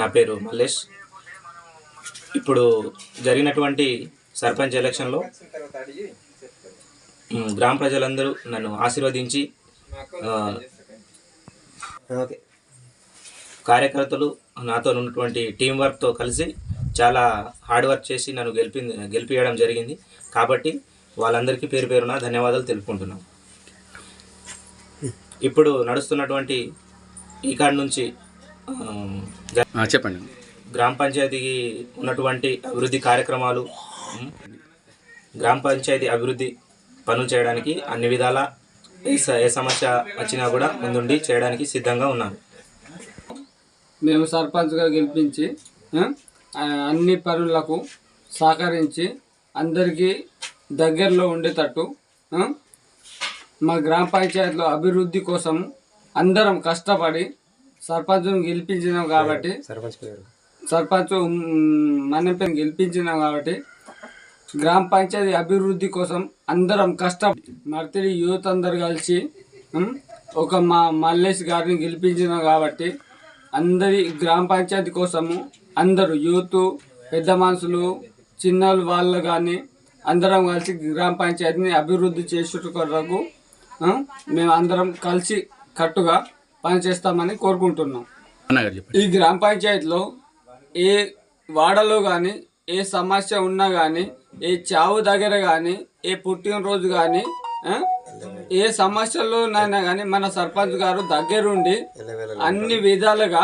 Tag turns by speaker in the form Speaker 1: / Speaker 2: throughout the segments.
Speaker 1: నా పేరు మల్లేష్. ఇప్పుడు జరిగినటువంటి సర్పంచ్ ఎలక్షన్లో గ్రామ ప్రజలందరూ నన్ను ఆశీర్వదించి కార్యకర్తలు నాతో ఉన్నటువంటి టీం వర్క్తో కలిసి చాలా హార్డ్ వర్క్ చేసి నన్ను గెలిపి గెలిపించడం జరిగింది. కాబట్టి వాళ్ళందరికీ పేరు పేరున ధన్యవాదాలు తెలుపుకుంటున్నాను ఇప్పుడు నడుస్తున్నటువంటి ఈ కాడ నుంచి
Speaker 2: చెప్పండి.
Speaker 1: గ్రామ పంచాయతీకి ఉన్నటువంటి అభివృద్ధి కార్యక్రమాలు గ్రామ పంచాయతీ అభివృద్ధి పనులు చేయడానికి అన్ని విధాల ఏ సమస్య వచ్చినా కూడా ముందుండి చేయడానికి సిద్ధంగా ఉన్నాను.
Speaker 3: మేము సర్పంచ్గా గెలిపించి అన్ని పనులకు సహకరించి అందరికీ దగ్గరలో ఉండేటట్టు మా గ్రామ పంచాయతీలో అభివృద్ధి కోసం అందరం కష్టపడి సర్పంచ్ను గెలిపించినాం కాబట్టి.
Speaker 4: సర్పంచ్
Speaker 3: సర్పంచ్ మన పేరు గెలిపించినాం కాబట్టి గ్రామ పంచాయతీ అభివృద్ధి కోసం అందరం కష్టం. మర్తిడి యూత్ అందరు కలిసి ఒక మా మల్లేష్ గారిని గెలిపించినాం కాబట్టి అందరి గ్రామ పంచాయతీ కోసము అందరూ యూత్ పెద్ద మనుషులు చిన్న వాళ్ళు కానీ అందరం కలిసి గ్రామ పంచాయతీని అభివృద్ధి చేసేట కొరకు ఆ, మేము అందరం కలిసి కట్టుగా పనిచేస్తామని కోరుకుంటున్నాం. ఈ గ్రామ పంచాయతీలో ఏ వాడలో కానీ ఏ సమస్య ఉన్నా కానీ ఏ చావు దగ్గర కానీ ఏ పుట్టినరోజు కానీ ఏ సమస్యలోనైనా కానీ మన సర్పంచ్ గారు దగ్గరుండి అన్ని విధాలుగా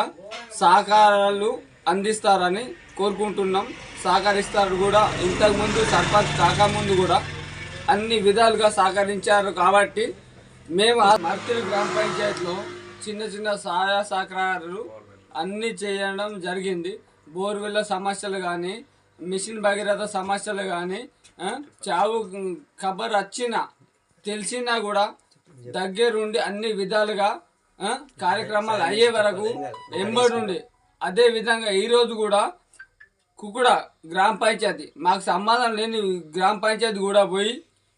Speaker 3: సహకారాలు అందిస్తారని కోరుకుంటున్నాం. సహకరిస్తారు కూడా. ఇంతకుముందు సర్పంచ్ కాకముందు కూడా అన్ని విధాలుగా సహకరించారు కాబట్టి మేము మర్తిరి గ్రామ పంచాయతీలో చిన్న చిన్న సహాయ సహకారాలు అన్నీ చేయడం జరిగింది. బోర్వెల్ల సమస్యలు కానీ మిషన్ భగీరథ సమస్యలు కానీ చావు ఖబర్ వచ్చినా తెలిసినా కూడా దగ్గరుండి అన్ని విధాలుగా కార్యక్రమాలు అయ్యే వరకు ఎంబడుండి అదే విధంగా ఈరోజు కూడా కుకుడ గ్రామ పంచాయతీ మాకు సంబంధం లేని గ్రామ పంచాయతీ కూడా పోయి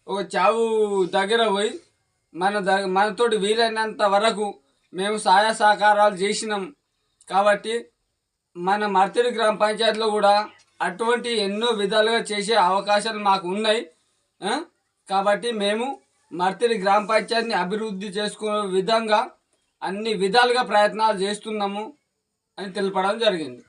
Speaker 3: ఒక చావు దగ్గర పోయి మన ద మనతోటి వీలైనంత వరకు మేము సహాయ సహకారాలు చేసినాం. కాబట్టి మన మర్తిడి గ్రామ పంచాయతీలో కూడా అటువంటి ఎన్నో విధాలుగా చేసే అవకాశాలు మాకు ఉన్నాయి. కాబట్టి మేము మర్తిడి గ్రామ పంచాయతీని అభివృద్ధి చేసుకునే విధంగా అన్ని విధాలుగా ప్రయత్నాలు చేస్తున్నాము అని తెలపడం జరిగింది.